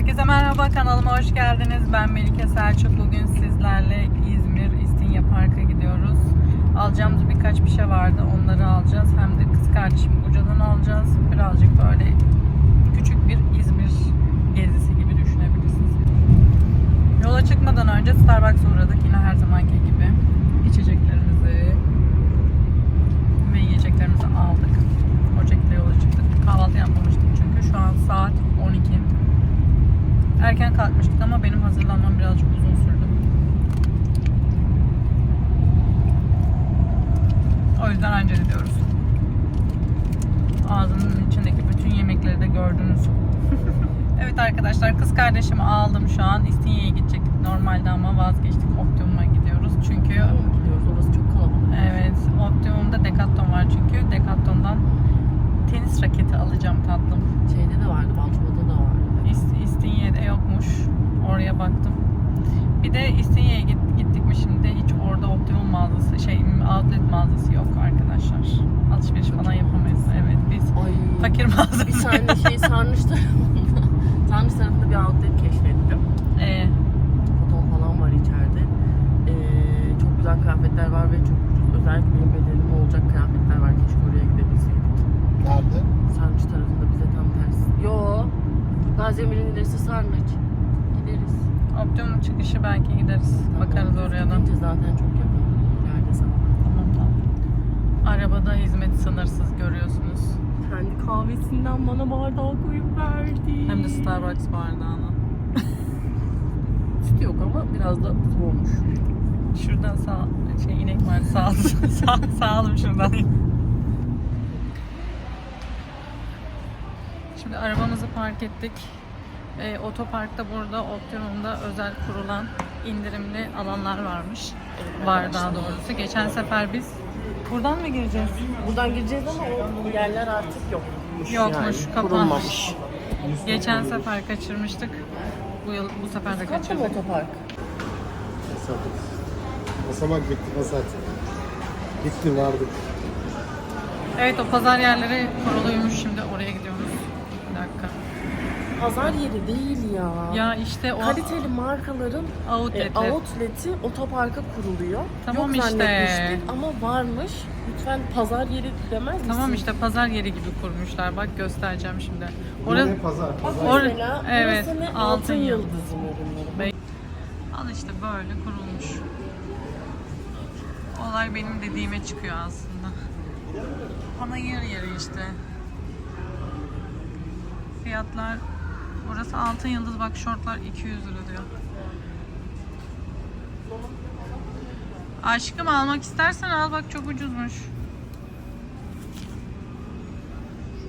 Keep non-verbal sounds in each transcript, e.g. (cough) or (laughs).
Herkese merhaba kanalıma hoş geldiniz. Ben Melike Selçuk. Bugün sizlerle İzmir İstinye Park'a gidiyoruz. Alacağımız birkaç bir şey vardı. Onları alacağız. Hem de kız kardeşim Buca'dan alacağız. Birazcık böyle küçük bir İzmir gezisi gibi düşünebilirsiniz. Yola çıkmadan önce Starbucks'a uğradık. Yine her zamanki gibi içeceklerimizi ve yiyeceklerimizi aldık. Ocak'ta yola çıktık. Kahvaltı yapmamıştık çünkü şu an saat 12. Erken kalkmıştık ama benim hazırlanmam birazcık uzun sürdü. O yüzden anca gidiyoruz. Ağzının içindeki bütün yemekleri de gördünüz. (laughs) evet arkadaşlar kız kardeşimi aldım şu an. İstinye'ye gidecektik normalde ama vazgeçtik. Optimum'a gidiyoruz çünkü gidiyoruz. Orası çok kalabalık. Evet, Optimum'da Decathlon var çünkü. Decathlon'dan tenis raketi alacağım tatlım. Şeyde de vardı. İst- İstinye'de yokmuş. Oraya baktım. Bir de İstinye'ye git- gittik mi şimdi hiç orada Optimum mağazası, şey outlet mağazası yok arkadaşlar. Alışveriş falan yapamayız. Evet, biz Ay. fakir mağazası. Bir saniye şey Sarnıç tarafında. Sarnıç tarafında bir outlet keşfettim. Ee, Foton falan var içeride. Ee, çok güzel kıyafetler var ve çok. Özellikle benim bedenim olacak kıyafetler var. Keşke oraya gidebilseydik. Nerede? Sarnıç tarafında bize tam tersi. Yo. Gazi Emir'in ilerisi Sarnıç. Gideriz. Optimum çıkışı belki gideriz. Bakarız Tamam, oraya da. Gidince zaten çok yakın. Zaten. Tamam tamam. Arabada hizmet sınırsız görüyorsunuz. Kendi kahvesinden bana bardağı koyup verdi. Hem de Starbucks bardağına. Süt yok ama biraz da soğumuş. Şuradan sağ şey inek var sağ (laughs) sağ sağalım şuradan. Şimdi arabamızı park ettik. Ee, otoparkta burada Optimum'da özel kurulan indirimli alanlar varmış. Var daha doğrusu. Geçen sefer biz buradan mı gireceğiz? Buradan gireceğiz ama o yerler artık yokmuş. Yokmuş, yani. kapanmış. Kurulmamış. Geçen sefer kaçırmıştık. Bu yıl bu sefer de kaçırdık. otopark? Basamak bitti Basat. Bitti vardı. Evet o pazar yerleri kuruluymuş. Şimdi oraya gidiyoruz. Pazar yeri değil ya. Ya işte o Kaliteli markaların e, outlet'e. outlet'i otoparka kuruluyor. Tamam Yok işte. ama varmış. Lütfen pazar yeri demez misin? Tamam işte pazar yeri gibi kurmuşlar. Bak göstereceğim şimdi. Orası... Orası pazar. Bak Pazar. mesela evet, altın yıldız. ürünleri. al işte böyle kurulmuş. Olay benim dediğime çıkıyor aslında. Bana yarı yarı işte. Fiyatlar Burası altın yıldız bak şortlar 200 lira diyor. Aşkım almak istersen al bak çok ucuzmuş.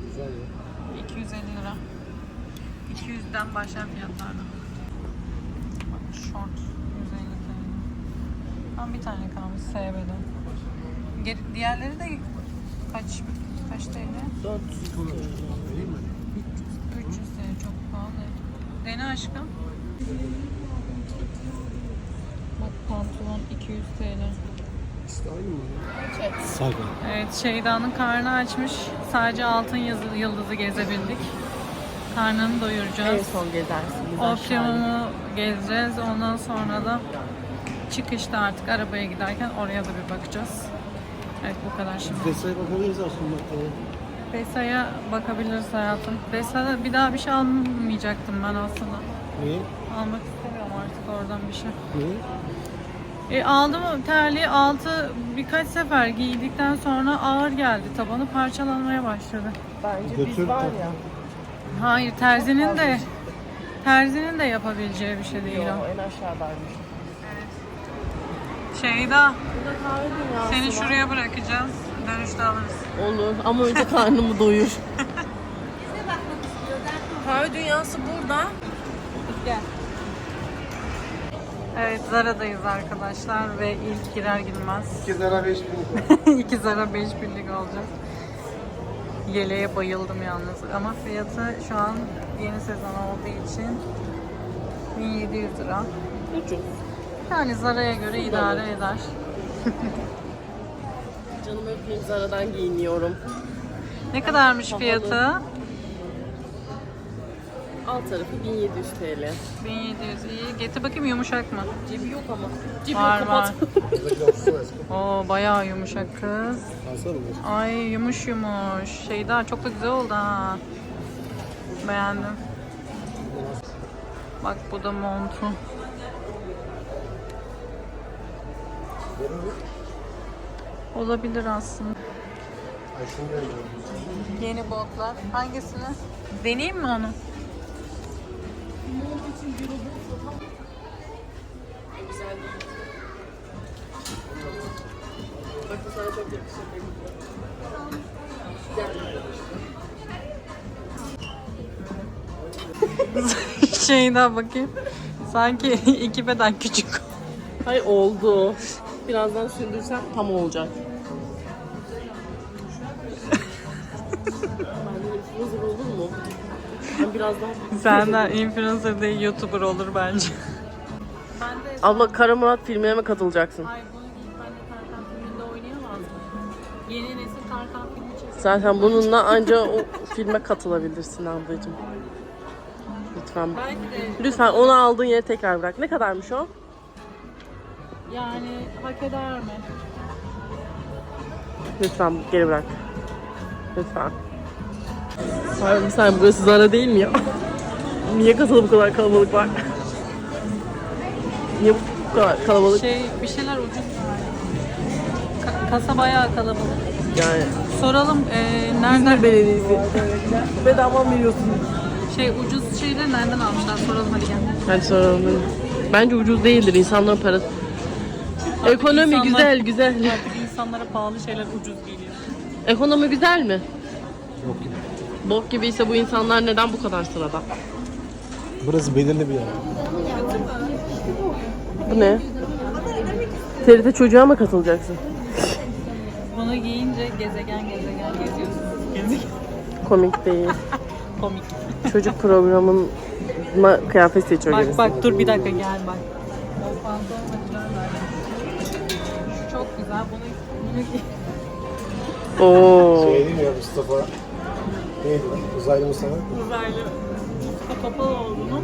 Güzel ya. 250 lira. 200'den başlayan fiyatlarda. Bak short 150 TL. Tam bir tane kalmış SB'de. Geri, diğerleri de kaç kaç TL? 400 İyi mi? 300 TL çok pahalı. Dene aşkım. Bak pantolon 200 TL. Aynı mı? Saga. Evet Şeyda'nın karnı açmış. Sadece altın yazı- yıldızı gezebildik. Karnını En doyuracağız. son gezersiniz. Optimum'u gezeceğiz. Ondan sonra da çıkışta artık arabaya giderken oraya da bir bakacağız. Evet bu kadar şimdi. Desaya bakabiliriz aslında. Evet. Besa'ya bakabiliriz hayatım. Besa'da bir daha bir şey almayacaktım ben aslında. Niye? Almak istemiyorum artık oradan bir şey. Niye? E, aldım terliği altı birkaç sefer giydikten sonra ağır geldi. Tabanı parçalanmaya başladı. Bence Götür, biz var ya. Hayır terzinin de terzinin de yapabileceği bir şey değil Yo, o. en aşağıdaymış. Şeyda kahve dünyası seni var. şuraya bırakacağız. Dönüşte alırız. Olur ama önce karnımı doyur. (laughs) kahve dünyası burada. Gel. Evet Zara'dayız arkadaşlar ve ilk girer girmez 2 lira 5 bin. 2 Zara 5 birlik (laughs) olacak. Yeleğe bayıldım yalnız ama fiyatı şu an yeni sezon olduğu için 1700 lira. Ucuz. Yani Zara'ya göre idare eder. (laughs) Canım öpeyim Zara'dan giyiniyorum. Ne kadarmış Pahalı. fiyatı? Alt tarafı 1700 TL. 1700 iyi. Getir bakayım yumuşak mı? Cebi yok ama. Cebi Var yok var. kapat. Oo bayağı yumuşak kız. Ay yumuş yumuş. Şey daha çok da güzel oldu ha. Beğendim. Bak bu da montu. Olabilir aslında. Yeni botlar. Hangisini? Deneyeyim mi onu? Şeyine Şey bakayım. Sanki (laughs) iki beden küçük. Hayır oldu. Birazdan sürdürsem tam olacak. İnfluencer olur mu? Ben birazdan... Senden influencer değil YouTuber olur bence. Abla Kara Murat filmine mi katılacaksın? Ay bunu giyip ben de Tarkan filminde oynayamaz mıyım? Yeni nesil Tarkan filmi çeksin. Zaten bununla anca o filme katılabilirsin ablacığım. Lütfen. Belki de Lütfen onu aldığın yere tekrar bırak. Ne kadarmış o? Yani hak eder mi? Lütfen geri bırak. Lütfen. Bir saniye burası Zara değil mi ya? Niye kasada bu kadar kalabalık var? Niye bu kadar kalabalık? Şey bir şeyler ucuz. Ka- kasa bayağı kalabalık. Yani Soralım e, nereden belediyesi. (laughs) Bedava mı veriyorsun? şey ucuz şeyleri nereden almışlar soralım hadi gel. Hadi soralım. Bence ucuz değildir insanların parası. Ekonomi insanlar- güzel güzel. (laughs) Artık insanlara pahalı şeyler ucuz geliyor. Ekonomi güzel mi? Yok gibi. Bok gibiyse bu insanlar neden bu kadar sırada? Burası belirli bir yer. Bu ne? TRT çocuğa mı katılacaksın? Bunu giyince gezegen gezegen geziyorsun. Gezegen. Komik değil. (laughs) Komik. Çocuk programın kıyafet seçiyor Bak gibisin. bak dur bir dakika gel bak. Şu çok güzel. Bunu bunu giy. Oo. Şey değil mi ya Mustafa? Neydi lan? Uzaylı Mustafa. Uzaylı Mustafa Topaloğlu'nun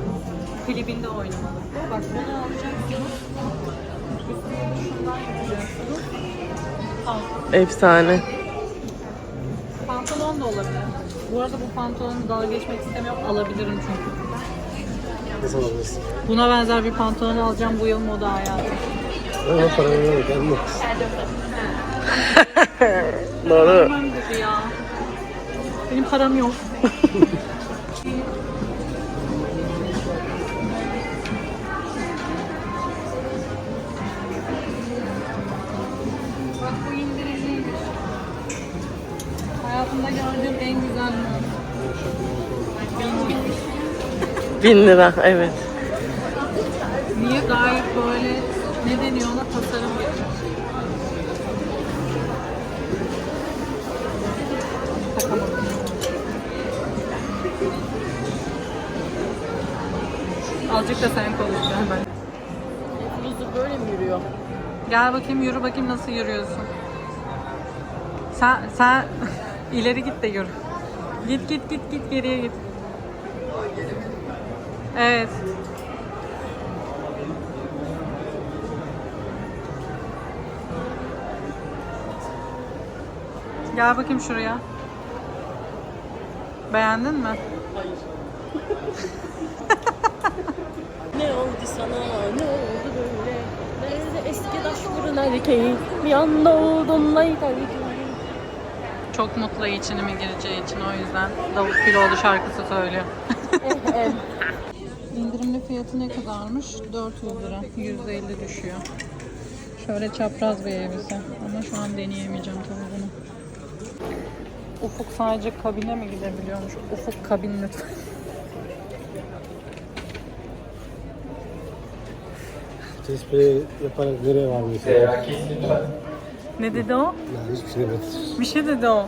klibinde oynamalı. Bak bunu alacaksınız. Üstüne şundan yapacaksınız. Al. Efsane. Pantolon da olabilir. Bu arada bu pantolonu dalga geçmek istemiyorum. Alabilirim çünkü. Nasıl alabilirsin? Buna benzer bir pantolon alacağım bu yıl moda hayatı. Ama paranı vermek kendine. Doğru. Dedi ya. Benim param yok. (laughs) Hayatımda gördüğüm en güzel Bin lira evet. Niye gayet böyle ne deniyor ona tasarım. Azıcık da sen konuş ben. Influencer böyle mi yürüyor? Gel bakayım yürü bakayım nasıl yürüyorsun. Sen sen (laughs) ileri git de yürü. Git git git git geriye git. Evet. Gel bakayım şuraya. Beğendin mi? Ne oldu sana? Ne oldu böyle? Nerede eski taş fırın erkeği? Bir anda oldun lay. Çok mutlu içine mi gireceği için o yüzden Davut Güloğlu şarkısı söylüyor. (laughs) İndirimli fiyatı ne kadarmış? 400 lira. %50 düşüyor. Şöyle çapraz bir elbise. Ama şu an deneyemeyeceğim tabii bunu. Ufuk sadece kabine mi gidebiliyormuş? Ufuk kabin lütfen. Tespih yaparak nereye var mesela? Ne dedi o? Yani hiçbir şey demedim. Bir şey dedi o.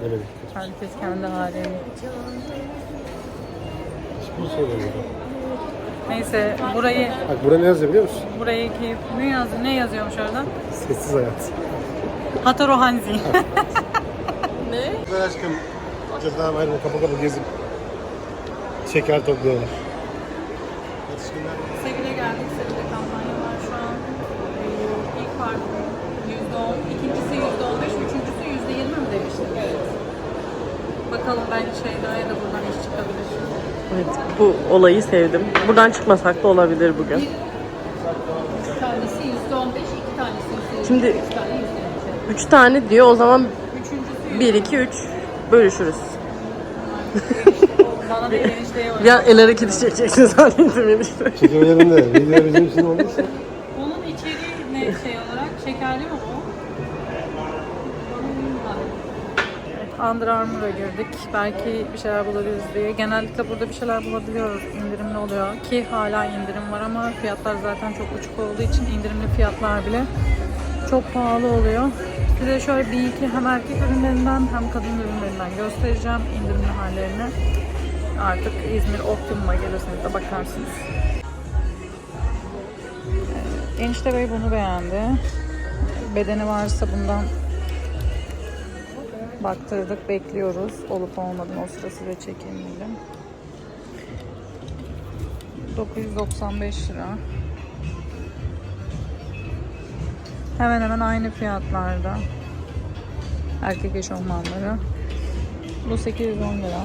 Demedim. Herkes kendi haline. Hiçbir şey demedim. Neyse burayı Bak burada ne yazıyor biliyor musun? burayı keyif ne yazıyor? Ne yazıyormuş orada? Sessiz hayat. Hataro Hanzi. (laughs) Ne? Ben aşkım Cadılar Bayramı kapı kapı gezip şeker topluyorlar. Sevil'e geldik. Sevil'de kampanya var şu an. Ee, İlk parti %10, ikincisi %15, üçüncüsü %20 mi demiştik? Evet. Bakalım belki Şeyda'ya da buradan iş çıkabilir. Evet, bu olayı sevdim. Buradan çıkmasak da olabilir bugün. Bir tanesi yüzde on beş, iki tanesi yüzde Şimdi- üç tane yüzde. Üç tane diyor o zaman Üçüncüsü 1, 2, 3 bölüşürüz. bana değil enişteye (laughs) var. Ya el hareketi çekeceksin zannettim enişte. Çekemeyelim de video bizim için olmuşsa. Bunun içeriği ne şey olarak? Şekerli mi bu? Under Armour'a girdik. Belki bir şeyler bulabiliriz diye. Genellikle burada bir şeyler bulabiliyoruz. İndirimli oluyor. Ki hala indirim var ama fiyatlar zaten çok uçuk olduğu için indirimli fiyatlar bile çok pahalı oluyor. Size şöyle bir iki hem erkek ürünlerinden hem kadın ürünlerinden göstereceğim indirimli hallerini. Artık İzmir Optimum'a gelirseniz de bakarsınız. Enişte Bey bunu beğendi. Bedeni varsa bundan baktırdık, bekliyoruz. Olup olmadığını o sıra size çekeyim dedim. 995 lira. Hemen hemen aynı fiyatlarda. Erkek eşofmanları. Bu 810 lira.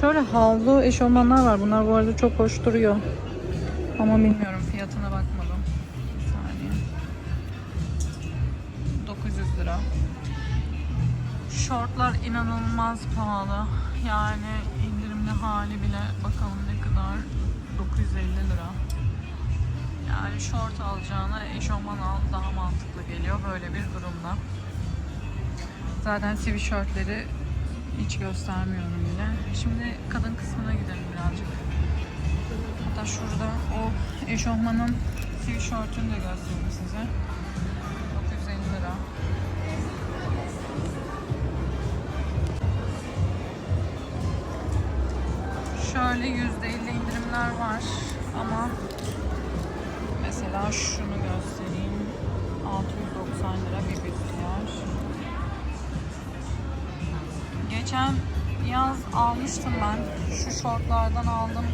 Şöyle havlu eşofmanlar var. Bunlar bu arada çok hoş duruyor. Ama bilmiyorum fiyatına bakmadım. Şortlar inanılmaz pahalı. Yani indirimli hali bile bakalım ne kadar. 950 lira. Yani şort alacağına eşofman al daha mantıklı geliyor böyle bir durumda. Zaten sweatshirtleri hiç göstermiyorum bile. Şimdi kadın kısmına gidelim birazcık. Hatta şurada o eşofmanın tişörtünü de göstereyim size. 950 lira. Şöyle %50 indirimler var ama mesela şunu göstereyim. 690 lira bir büstiyer. Geçen yaz almıştım ben. Şu şortlardan aldım.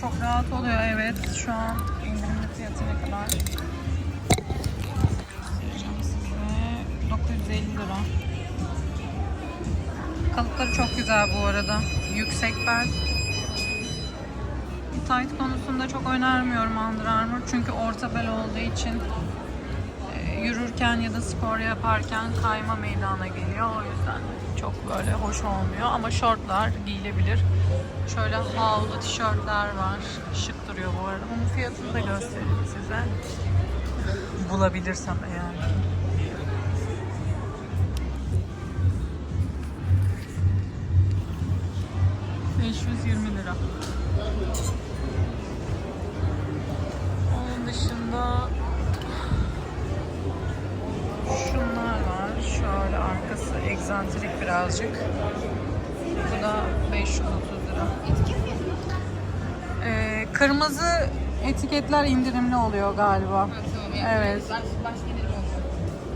Çok rahat oluyor evet. Şu an indirimli fiyatı ne kadar? Göstereceğim size. 950 lira. Kalıpları çok güzel bu arada. Yüksek bel. Tight konusunda çok önermiyorum Under Armour. Çünkü orta bel olduğu için e, yürürken ya da spor yaparken kayma meydana geliyor. O yüzden çok böyle hoş olmuyor. Ama şortlar giyilebilir. Şöyle havlu tişörtler var. Şık duruyor bu arada. Bunun fiyatını da göstereyim size. Bulabilirsem eğer. ...520 lira. Dışında şunlar var. Şöyle arkası egzantrik birazcık. Bu da 530 lira. Ee, kırmızı etiketler indirimli oluyor galiba. Evet.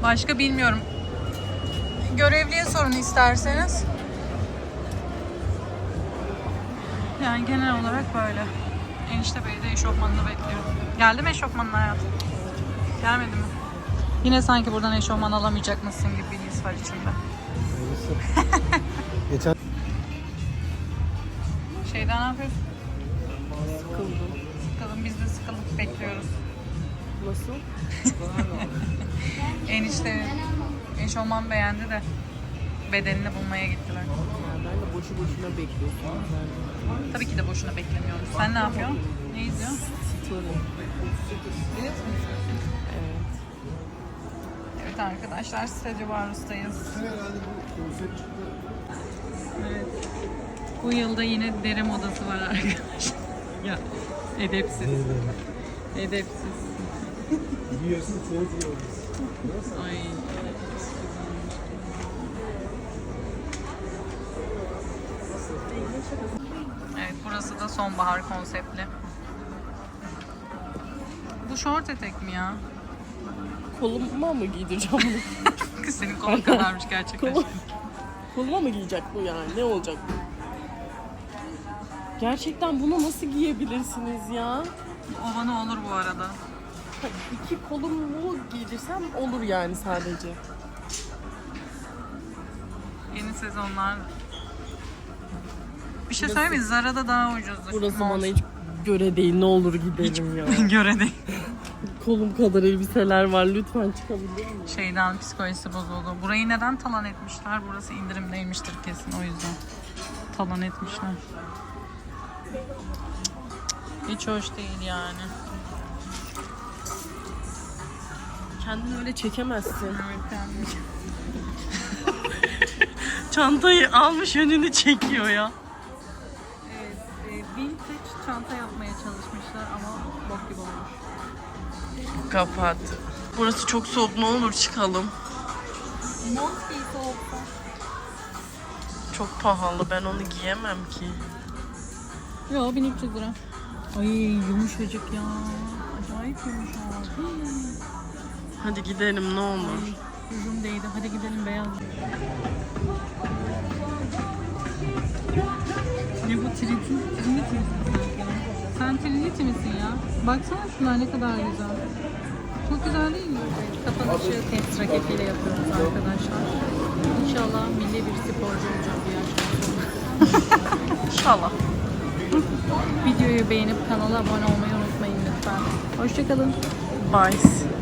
Başka bilmiyorum. Görevliye sorun isterseniz. Yani genel olarak böyle. Enişte Bey de eşofmanını bekliyor. Geldi mi eşofmanın hayatım? Gelmedi mi? Yine sanki buradan eşofman alamayacakmışsın gibi bir his var içimde. (laughs) Geçen Şeyden ne yapıyorsun? Sıkıldım. Sıkılın biz de sıkılıp bekliyoruz. Nasıl? (laughs) Enişte eşofman beğendi de bedenini bulmaya gittiler. Yani ben de boşu boşuna bekliyorsun. Ben Tabii ki de boşuna beklemiyoruz. Sen ne yapıyorsun? Ne izliyorsun? story. Evet. Evet arkadaşlar Stadio Varus'tayız. Evet. Bu yılda yine dere modası var arkadaşlar. (laughs) ya edepsiz. Edepsiz. Ay. Evet burası da sonbahar konseptli. Bu short etek mi ya? Koluma mı giydireceğim bunu? (laughs) Senin kolun kadarmış gerçekten. Kolum- Koluma mı giyecek bu yani? Ne olacak bu? Gerçekten bunu nasıl giyebilirsiniz ya? O bana olur bu arada. İki kolumu giydirsem olur yani sadece. Yeni sezonlar. Bir şey söyleyeyim mi? Zara'da daha ucuzdur. Burası bana hiç göre değil. Ne olur gidelim ya. (laughs) göre değil. Kolum kadar elbiseler var. Lütfen çıkabilir miyim? Şeyden psikolojisi bozuldu. Burayı neden talan etmişler? Burası indirimdeymiştir kesin o yüzden. Talan etmişler. Hiç hoş değil yani. Kendini öyle çekemezsin. Evet, yani. (laughs) Çantayı almış önünü çekiyor ya. Çanta yapmaya çalışmışlar ama bok gibi olmuş. Kapat. Burası çok soğuk. Ne olur çıkalım. Mont giysi olsa. Çok pahalı. Ben onu giyemem ki. Yo 1300 lira. Ay yumuşacık ya. Acayip yumuşak. Hadi gidelim ne olur. Yüzüm değdi. Hadi gidelim beyaz. Ne bu Trinity? Trinity? Sen Trinity misin ya? Baksana şunlar ne kadar güzel. Çok güzel değil mi? Kapanışı test raketiyle yapıyoruz arkadaşlar. İnşallah milli bir sporcu olacağım bir yaştan. (laughs) İnşallah. Videoyu beğenip kanala abone olmayı unutmayın lütfen. Hoşçakalın. Bye.